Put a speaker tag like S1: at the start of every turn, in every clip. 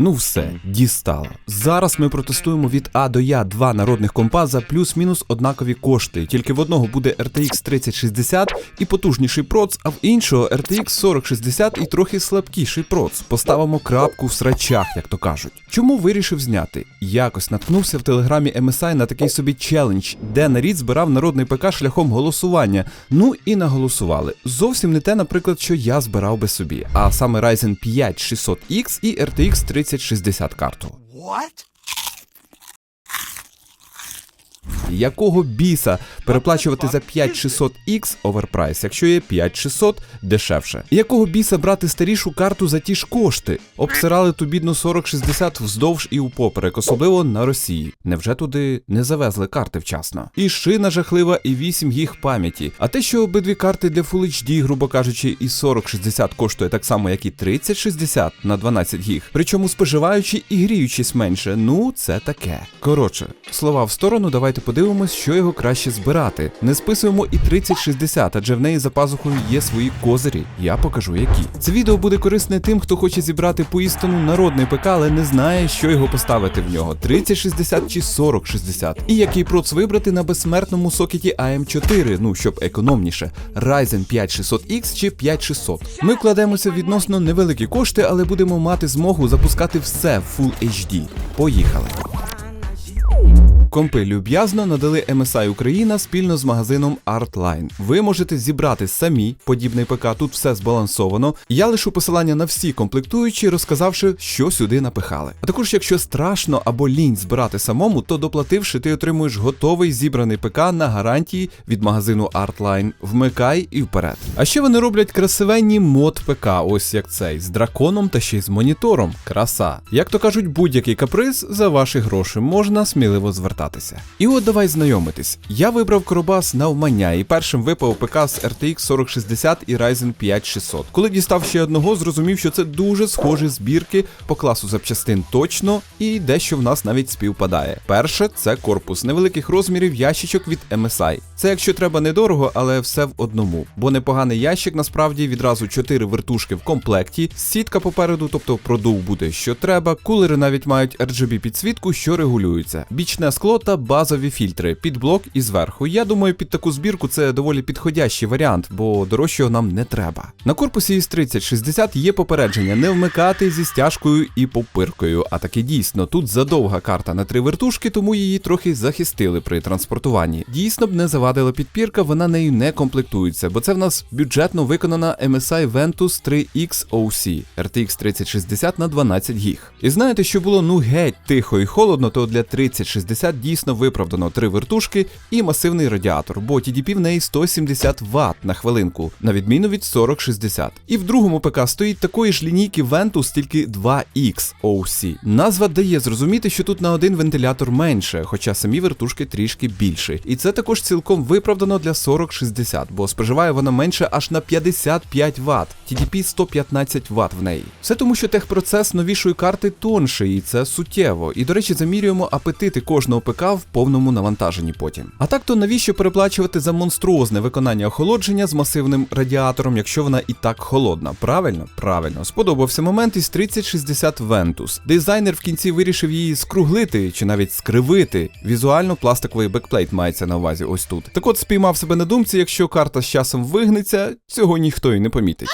S1: Ну все, дістало. Зараз ми протестуємо від А до Я два народних компа за плюс-мінус однакові кошти. Тільки в одного буде RTX 3060 і потужніший проц, а в іншого RTX 4060 і трохи слабкіший проц. Поставимо крапку в срачах, як то кажуть. Чому вирішив зняти? Якось наткнувся в телеграмі MSI на такий собі челендж, де нарід збирав народний ПК шляхом голосування. Ну і наголосували. Зовсім не те, наприклад, що я збирав би собі, а саме Ryzen 5 600X і RTX 3060 карту.
S2: What?
S1: Якого біса переплачувати за 5600X оверпрайс, якщо є 5600 дешевше? Якого біса брати старішу карту за ті ж кошти? Обсирали ту бідну 4060 вздовж і упоперек, особливо на Росії. Невже туди не завезли карти вчасно? І шина жахлива, і 8 гіг пам'яті. А те, що обидві карти для Full HD, грубо кажучи, і 4060 коштує так само, як і 3060 на 12 гіг, причому споживаючи і гріючись менше, ну це таке. Коротше, слова в сторону, давайте подивимось, що його краще збирати. Не списуємо і 3060, адже в неї за пазухою є свої козирі. Я покажу які. Це відео буде корисне тим, хто хоче зібрати поістину народний ПК, але не знає, що його поставити в нього: 3060 чи 4060. І який проц вибрати на безсмертному сокеті AM4, ну щоб економніше, Ryzen 5600X чи 5600. Ми вкладемося в відносно невеликі кошти, але будемо мати змогу запускати все в Full HD. Поїхали. Компи люб'язно надали MSI Україна спільно з магазином Artline. Ви можете зібрати самі подібний ПК, тут все збалансовано. Я лишу посилання на всі комплектуючі, розказавши, що сюди напихали. А також, якщо страшно або лінь збирати самому, то доплативши, ти отримуєш готовий зібраний ПК на гарантії від магазину Artline. Вмикай і вперед. А ще вони роблять красивенні мод ПК, ось як цей, з драконом та ще й з монітором. Краса. Як то кажуть, будь-який каприз за ваші гроші можна сміливо звертатися. І от давай знайомитись. Я вибрав Коробас навмання і першим випав ПК з RTX 4060 і Ryzen 5 600. Коли дістав ще одного, зрозумів, що це дуже схожі збірки по класу запчастин точно, і дещо в нас навіть співпадає. Перше це корпус невеликих розмірів ящичок від MSI. Це якщо треба недорого, але все в одному. Бо непоганий ящик насправді відразу 4 вертушки в комплекті, сітка попереду, тобто продув буде що треба. Кулери навіть мають RGB підсвітку, що регулюється. Бічне скло та базові фільтри під блок і зверху. Я думаю, під таку збірку це доволі підходящий варіант, бо дорожчого нам не треба. На корпусі із 3060 є попередження не вмикати зі стяжкою і попиркою. А таки дійсно тут задовга карта на три вертушки, тому її трохи захистили при транспортуванні. Дійсно б не завадила підпірка, вона нею не комплектується, бо це в нас бюджетно виконана MSI Ventus 3X OC RTX 3060 на 12 гіг. І знаєте, що було ну геть тихо і холодно, то для 3060 дійсно виправдано три вертушки і масивний радіатор, бо TDP в неї 170 Вт на хвилинку, на відміну від 4060. І в другому ПК стоїть такої ж лінійки Ventus, тільки 2X OC. Назва дає зрозуміти, що тут на один вентилятор менше, хоча самі вертушки трішки більші. І це також цілком виправдано для 4060, бо споживає вона менше аж на 55 Вт, TDP 115 Вт в неї. Все тому, що техпроцес новішої карти тонший, і це суттєво. І до речі, замірюємо апетити кожного ПК в повному навантаженні потім. А так то навіщо переплачувати за монструозне виконання охолодження з масивним радіатором, якщо вона і так холодна? Правильно? Правильно. Сподобався момент із 3060 Ventus. Дизайнер в кінці вирішив її скруглити чи навіть скривити. Візуально пластиковий бекплейт мається на увазі ось тут. Так от спіймав себе на думці, якщо карта з часом вигнеться, цього ніхто й не помітить.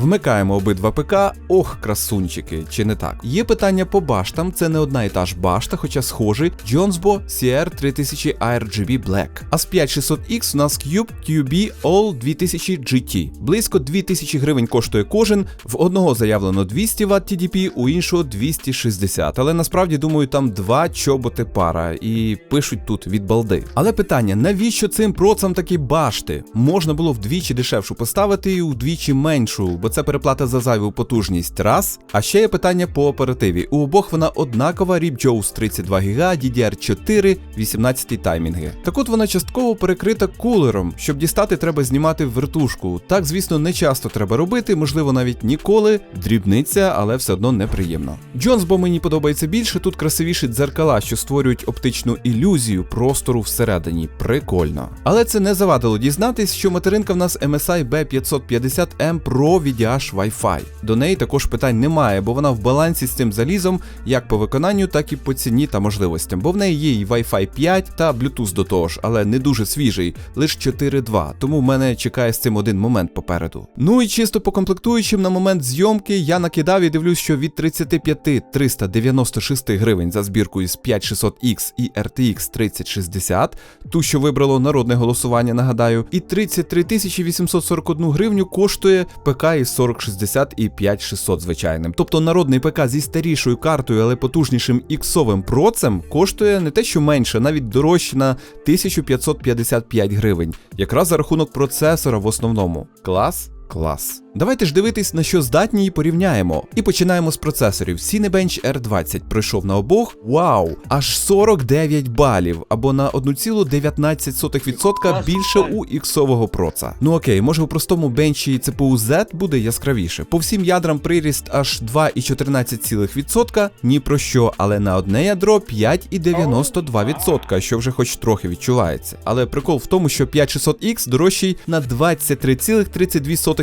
S1: Вмикаємо обидва ПК, ох, красунчики, чи не так? Є питання по баштам, це не одна і та ж башта, хоча схожий Jonesbo CR 3000 RGB Black. А з 5600X у нас Cube QB All 2000 GT. Близько 2000 гривень коштує кожен, в одного заявлено 200 Вт TDP, у іншого 260. Але насправді думаю, там два чоботи пара, і пишуть тут від балди. Але питання: навіщо цим процам такі башти? Можна було вдвічі дешевшу поставити і вдвічі меншу бо це переплата за зайву потужність раз. А ще є питання по оперативі. У обох вона однакова Ripjaws 32 ГБ, DDR4, 18 таймінги. Так от вона частково перекрита кулером. Щоб дістати, треба знімати вертушку. Так, звісно, не часто треба робити, можливо, навіть ніколи. Дрібниця, але все одно неприємно. Джонсбо мені подобається більше. Тут красивіші дзеркала, що створюють оптичну ілюзію простору всередині. Прикольно. Але це не завадило дізнатись, що материнка в нас MSI B550M Pro від NVIDIA Wi-Fi. До неї також питань немає, бо вона в балансі з цим залізом як по виконанню, так і по ціні та можливостям. Бо в неї є і Wi-Fi 5 та Bluetooth до того ж, але не дуже свіжий, лише 4.2. Тому в мене чекає з цим один момент попереду. Ну і чисто по комплектуючим на момент зйомки я накидав і дивлюсь, що від 35 396 гривень за збірку із 5600X і RTX 3060, ту, що вибрало народне голосування, нагадаю, і 33 841 гривню коштує ПК із 4060 і 5600 звичайним. Тобто народний ПК зі старішою картою, але потужнішим іксовим процем коштує не те, що менше, навіть дорожче на 1555 гривень, якраз за рахунок процесора в основному. Клас? Клас. Давайте ж дивитись, на що здатні і порівняємо. І починаємо з процесорів. Cinebench R20 пройшов на обох. Вау! Аж 49 балів, або на 1,19% більше у іксового проца. Ну окей, може у простому бенчі CPU Z буде яскравіше. По всім ядрам приріст аж 2,14%, ні про що, але на одне ядро 5,92%, що вже хоч трохи відчувається. Але прикол в тому, що 5600X дорожчий на 23,32%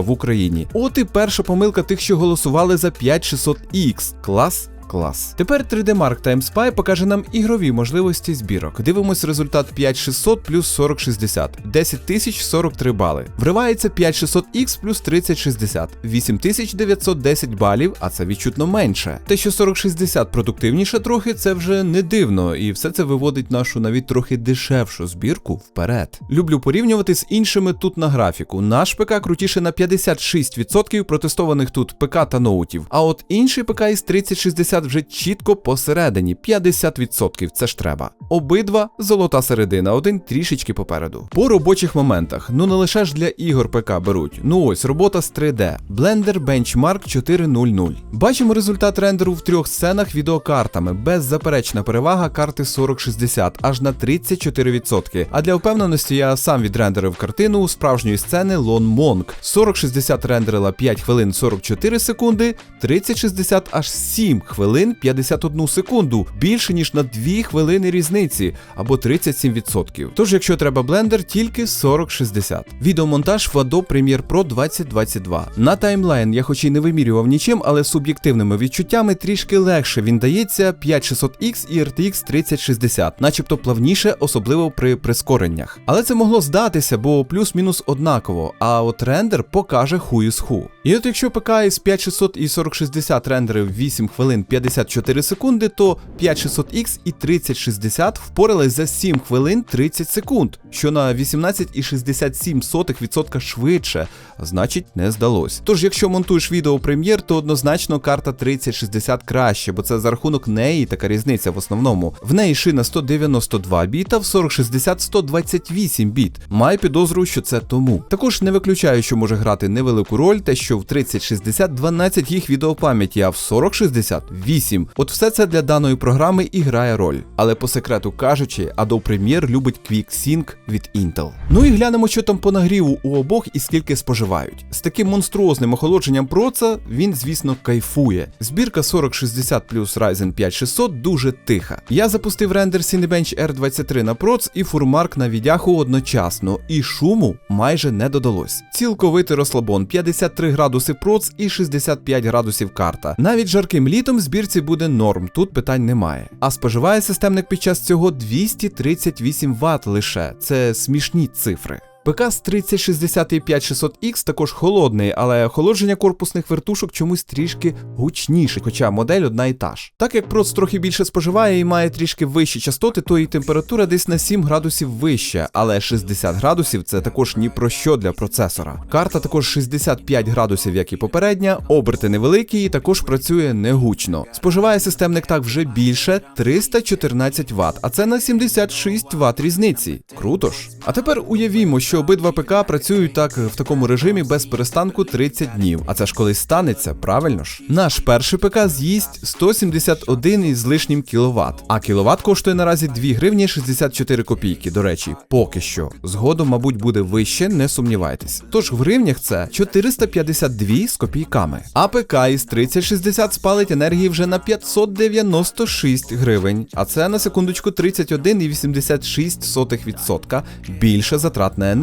S1: в Україні. От і перша помилка тих, що голосували за 5600X. Клас. Клас. Тепер 3D Mark Time Spy покаже нам ігрові можливості збірок. Дивимось результат 5600 плюс 4060, 10043 бали. Вривається 5600X плюс 3060, 8910 балів, а це відчутно менше. Те, що 4060 продуктивніше трохи, це вже не дивно, і все це виводить нашу навіть трохи дешевшу збірку вперед. Люблю порівнювати з іншими тут на графіку. Наш ПК крутіше на 56% протестованих тут ПК та ноутів. А от інший ПК із 3060 вже чітко посередині, 50%, це ж треба. Обидва золота середина, один трішечки попереду. По робочих моментах, ну не лише ж для ігор ПК беруть. Ну ось робота з 3D. Blender Benchmark 400. Бачимо результат рендеру в трьох сценах відеокартами. Беззаперечна перевага карти 4060 аж на 34%. А для впевненості я сам відрендерив картину у справжньої сцени Lon Monk. 4060 рендерила 5 хвилин 44 секунди, 3060 аж 7 хвилин 51 секунду, більше ніж на 2 хвилини різниці або 37%. Тож, якщо треба блендер, тільки 4060. Відеомонтаж в Adobe Premiere Pro 2022. На таймлайн я хоч і не вимірював нічим, але суб'єктивними відчуттями трішки легше він дається 5600X і RTX 3060, начебто плавніше, особливо при прискореннях. Але це могло здатися, бо плюс-мінус однаково, а от рендер покаже хую з ху. І от якщо ПК із 5600 і 4060 рендерив 8 хвилин 54 секунди, то 5600X і 3060 впорались за 7 хвилин 30 секунд, що на 18,67% швидше, значить не здалось. Тож, якщо монтуєш відео прем'єр, то однозначно карта 3060 краще, бо це за рахунок неї така різниця в основному. В неї шина 192 біта, в 4060 128 біт. Маю підозру, що це тому. Також не виключаю, що може грати невелику роль, те, що в 3060 12 їх відеопам'яті, а в 4060 8. От все це для даної програми і грає роль. Але по секрету кажучи, Adobe Premiere любить QuickSync від Intel. Ну і глянемо, що там по нагріву у обох і скільки споживають. З таким монструозним охолодженням проца він, звісно, кайфує. Збірка 4060 плюс Ryzen 5600 дуже тиха. Я запустив рендер Cinebench R23 на проц і фурмарк на відяху одночасно, і шуму майже не додалось. Цілковитий розслабон 53 градуси проц і 65 градусів карта. Навіть жарким літом збірці буде норм, тут питань немає. А споживає системник під час цього 238 Вт лише. Це смішні цифри. ПК з 3060 і 5600X також холодний, але охолодження корпусних вертушок чомусь трішки гучніше, хоча модель одна і та ж. Так як проц трохи більше споживає і має трішки вищі частоти, то і температура десь на 7 градусів вища, але 60 градусів це також ні про що для процесора. Карта також 65 градусів, як і попередня, оберти невеликі і також працює негучно. Споживає системник так вже більше 314 Вт, а це на 76 Вт різниці. Круто ж. А тепер уявімо, що обидва ПК працюють так в такому режимі без перестанку 30 днів. А це ж колись станеться, правильно ж? Наш перший ПК з'їсть 171 із лишнім кіловат, а кіловат коштує наразі 2 гривні 64 копійки. До речі, поки що. Згодом, мабуть, буде вище, не сумнівайтесь. Тож в гривнях це 452 з копійками. А ПК із 3060 спалить енергії вже на 596 гривень. А це на секундочку 31,86% більше затратна енергія.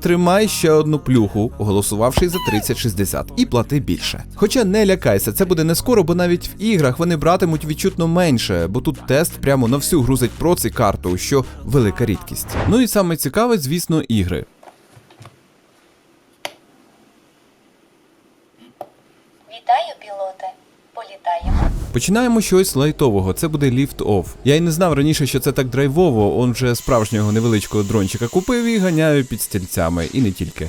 S1: Тримай ще одну плюху, голосувавши за 3060, і плати більше. Хоча не лякайся, це буде не скоро, бо навіть в іграх вони братимуть відчутно менше, бо тут тест прямо на всю грузить проц і карту, що велика рідкість. Ну і саме цікаве, звісно, ігри.
S2: Вітаю, пілоте.
S1: Починаємо щось лайтового. Це буде ліфт оф. Я й не знав раніше, що це так драйвово. Он вже справжнього невеличкого дрончика купив і ганяю під стільцями, і не тільки.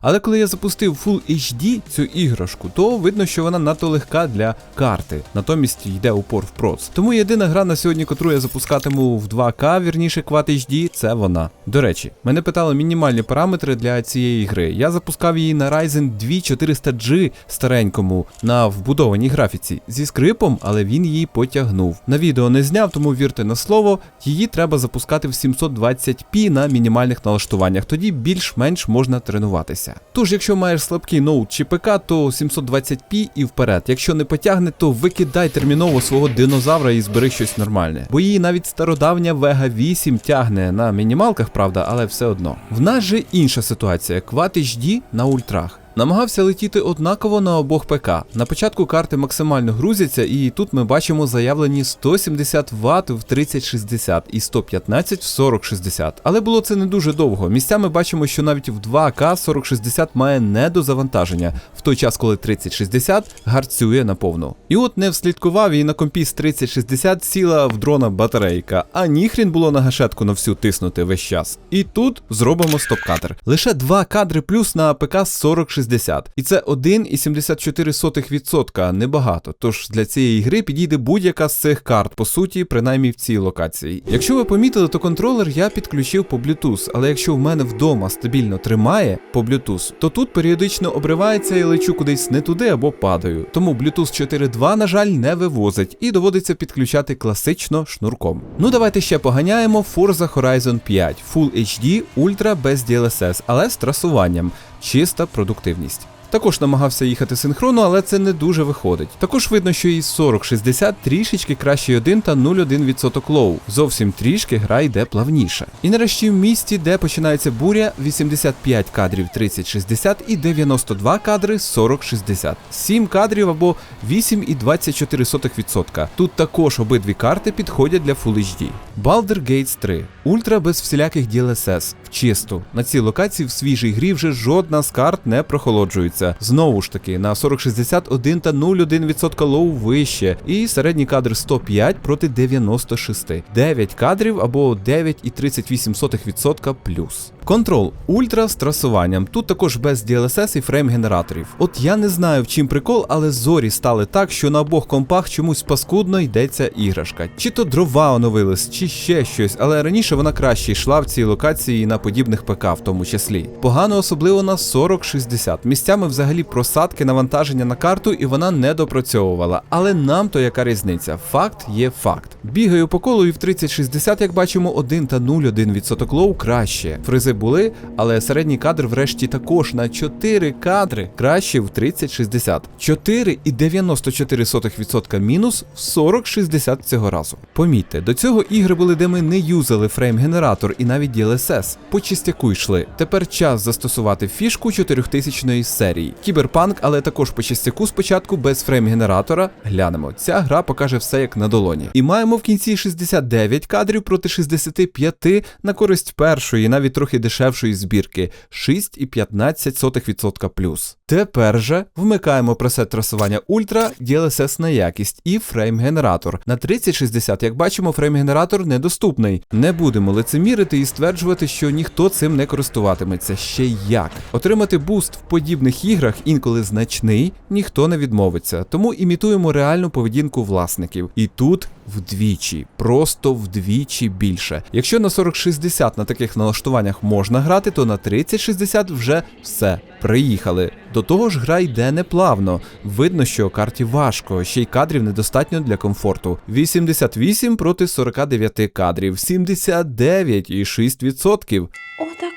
S1: Але коли я запустив Full HD цю іграшку, то видно, що вона надто легка для карти, натомість йде упор в проц. Тому єдина гра на сьогодні, котру я запускатиму в 2К, вірніше Quad HD, це вона. До речі, мене питали мінімальні параметри для цієї гри. Я запускав її на Ryzen 2400G старенькому на вбудованій графіці зі скрипом, але він її потягнув. На відео не зняв, тому вірте на слово, її треба запускати в 720p на мінімальних налаштуваннях, тоді більш-менш можна тренуватися. Тож, якщо маєш слабкий ноут чи ПК, то 720p і вперед. Якщо не потягне, то викидай терміново свого динозавра і збери щось нормальне. Бо її навіть стародавня Vega 8 тягне на мінімалках, правда, але все одно. В нас же інша ситуація: Quad HD на ультрах. Намагався летіти однаково на обох ПК. На початку карти максимально грузяться, і тут ми бачимо заявлені 170 Вт в 3060 і 115 в 4060. Але було це не дуже довго. Місцями бачимо, що навіть в 2К 4060 має недозавантаження, в той час, коли 3060 гарцює наповну. І от не вслідкував і на компі з 3060 сіла в дрона батарейка, а ніхрін було на гашетку на всю тиснути весь час. І тут зробимо стоп-кадр. Лише два кадри плюс на АПК 4060. І це 1,74%, небагато. Тож для цієї гри підійде будь-яка з цих карт, по суті, принаймні в цій локації. Якщо ви помітили, то контролер я підключив по Bluetooth, але якщо в мене вдома стабільно тримає по Bluetooth, то тут періодично обривається і лечу кудись не туди або падаю. Тому Bluetooth 4.2, на жаль, не вивозить і доводиться підключати класично шнурком. Ну давайте ще поганяємо Forza Horizon 5 Full HD Ultra без DLSS, але з трасуванням. Чиста продуктивність. Також намагався їхати синхронно, але це не дуже виходить. Також видно, що із 4060 трішечки кращий 1 та 0,1% лоу. Зовсім трішки гра йде плавніше. І нарешті в місті, де починається буря, 85 кадрів 3060 і 92 кадри 4060. 7 кадрів або 8,24%. Тут також обидві карти підходять для Full HD. Baldur Gates 3. Ультра без всіляких DLSS. Чисту. На цій локації в свіжій грі вже жодна з карт не прохолоджується. Знову ж таки, на 4061 та 0,1% лоу вище, і середній кадр 105 проти 96. 9 кадрів або 9,38% плюс. Контрол ультра з трасуванням. Тут також без DLSS і фрейм генераторів. От я не знаю в чим прикол, але зорі стали так, що на обох компах чомусь паскудно йдеться іграшка. Чи то дрова оновились, чи ще щось, але раніше вона краще йшла в цій локації і на подібних ПК в тому числі. Погано особливо на 4060. Місцями взагалі просадки навантаження на карту, і вона не допрацьовувала. Але нам то яка різниця? Факт є факт. Бігаю по колу і в 3060, як бачимо, 1 та 0,1% лоу краще. Фризи були, але середній кадр врешті також на 4 кадри краще в 3060. 4,94% мінус в 4060 цього разу. Помітьте, до цього ігри були, де ми не юзали фрейм-генератор і навіть DLSS. По чистяку йшли. Тепер час застосувати фішку 4000 серії. Кіберпанк, але також по чистяку спочатку без фрейм-генератора. Глянемо, ця гра покаже все як на долоні. І маємо в кінці 69 кадрів проти 65 на користь першої, навіть трохи дешевшої збірки 6,15% плюс. Тепер же вмикаємо пресет трасування Ультра, DLSS на якість і фрейм-генератор. На 3060, як бачимо, фрейм-генератор недоступний. Не будемо лицемірити і стверджувати, що ніхто цим не користуватиметься. Ще як. Отримати буст в подібних іграх, інколи значний, ніхто не відмовиться. Тому імітуємо реальну поведінку власників. І тут вдвічі, просто вдвічі більше. Якщо на 4060 на таких налаштуваннях можна грати, то на 3060 вже все. Приїхали. До того ж, гра йде неплавно. Видно, що карті важко, ще й кадрів недостатньо для комфорту. 88 проти 49 кадрів, 79,6%.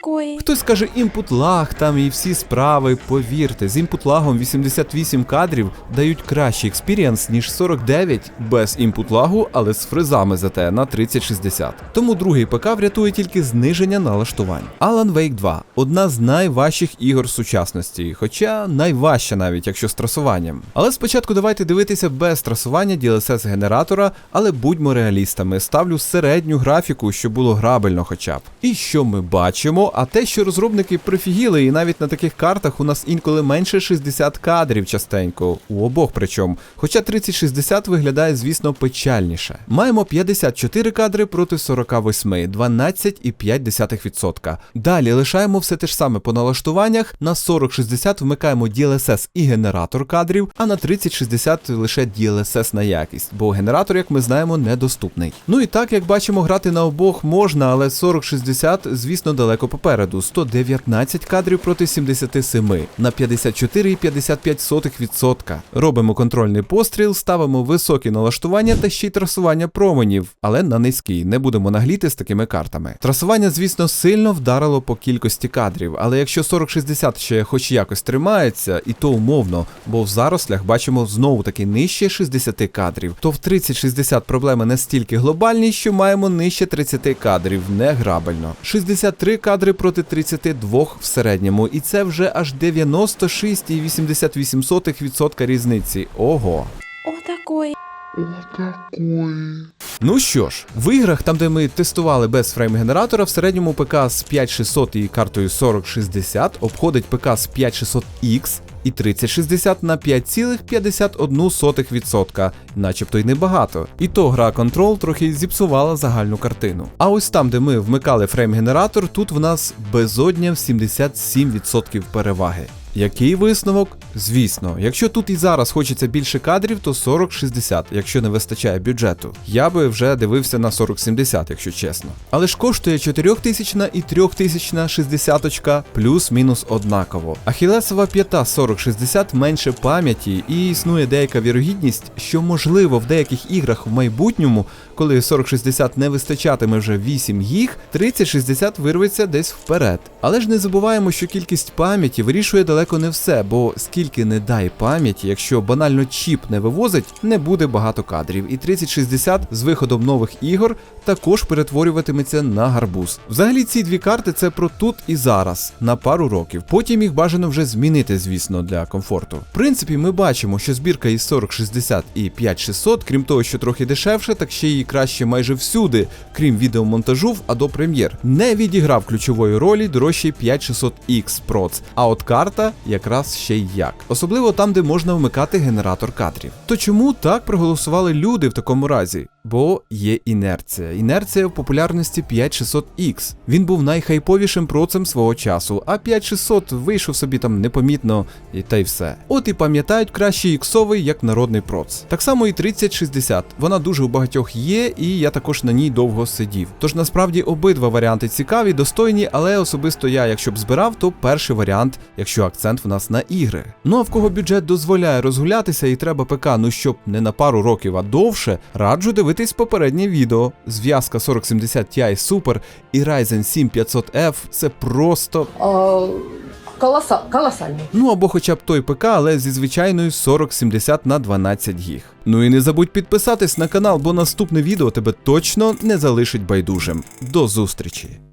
S3: Такое?
S1: Хтось каже інпут лаг там і всі справи. Повірте, з інпут лагом 88 кадрів дають кращий експірієнс, ніж 49 без інпут лагу, але з фризами зате на 3060. Тому другий ПК врятує тільки зниження налаштувань. Alan Wake 2 одна з найважчих ігор сучасності, хоча найважча навіть, якщо з трасуванням. Але спочатку давайте дивитися без трасування DLSS генератора, але будьмо реалістами. Ставлю середню графіку, щоб було грабельно хоча б. І що ми бачимо? А те, що розробники прифігіли, і навіть на таких картах у нас інколи менше 60 кадрів частенько, у обох причому. Хоча 3060 виглядає, звісно, печальніше. Маємо 54 кадри проти 48, 12,5%. Далі лишаємо все те ж саме по налаштуваннях. На 4060 вмикаємо DLSS і генератор кадрів, а на 3060 лише DLSS на якість, бо генератор, як ми знаємо, недоступний. Ну і так, як бачимо, грати на обох можна, але 4060, звісно, далеко попереду. 119 кадрів проти 77 на 54,55%. Робимо контрольний постріл, ставимо високі налаштування та ще й трасування променів, але на низький. Не будемо нагліти з такими картами. Трасування, звісно, сильно вдарило по кількості кадрів, але якщо 4060 ще хоч якось тримається, і то умовно, бо в зарослях бачимо знову таки нижче 60 кадрів, то в 3060 проблеми настільки глобальні, що маємо нижче 30 кадрів, не грабельно. 63 кадри проти 32 в середньому, і це вже аж 96,88% різниці. Ого.
S3: Отакої. такое.
S1: Ну що ж, в іграх, там де ми тестували без фрейм-генератора, в середньому ПК з 5600 і картою 4060 обходить ПК з 5600X і 3060 на 5,51%, начебто й небагато. І то гра Control трохи зіпсувала загальну картину. А ось там, де ми вмикали фрейм-генератор, тут в нас безодня в 77% переваги. Який висновок? Звісно, якщо тут і зараз хочеться більше кадрів, то 40-60, якщо не вистачає бюджету. Я би вже дивився на 40-70, якщо чесно. Але ж коштує 4000 і 3000 60 плюс-мінус однаково. Ахілесова п'ята 40-60 менше пам'яті, і існує деяка вірогідність, що можливо в деяких іграх в майбутньому, коли 40-60 не вистачатиме вже 8 гіг, 30-60 вирветься десь вперед. Але ж не забуваємо, що кількість пам'яті вирішує далеко не все, бо скільки не дай пам'яті, якщо банально чіп не вивозить, не буде багато кадрів. І 3060 з виходом нових ігор також перетворюватиметься на гарбуз. Взагалі ці дві карти це про тут і зараз, на пару років. Потім їх бажано вже змінити, звісно, для комфорту. В принципі, ми бачимо, що збірка із 4060 і 5600, крім того, що трохи дешевше, так ще й краще майже всюди, крім відеомонтажу в Adobe Premiere. Не відіграв ключової ролі дорожчий 5600X Proц, а от карта якраз ще й як. Особливо там, де можна вмикати генератор кадрів. То чому так проголосували люди в такому разі? Бо є інерція. Інерція в популярності 5600X. Він був найхайповішим процем свого часу, а 5600 вийшов собі там непомітно і та й все. От і пам'ятають краще іксовий як народний проц. Так само і 3060. Вона дуже у багатьох є, і я також на ній довго сидів. Тож насправді обидва варіанти цікаві, достойні, але особисто я, якщо б збирав, то перший варіант, якщо акцент в нас на ігри. Ну а в кого бюджет дозволяє розгулятися і треба ПК, ну щоб не на пару років, а довше, раджу дивитись попереднє відео. Зв'язка 4070 Ti Super і Ryzen 7 500F це просто.
S4: Колоса.
S1: Ну або хоча б той ПК, але зі звичайною 4070 на 12 гіг. Ну і не забудь підписатись на канал, бо наступне відео тебе точно не залишить байдужим. До зустрічі!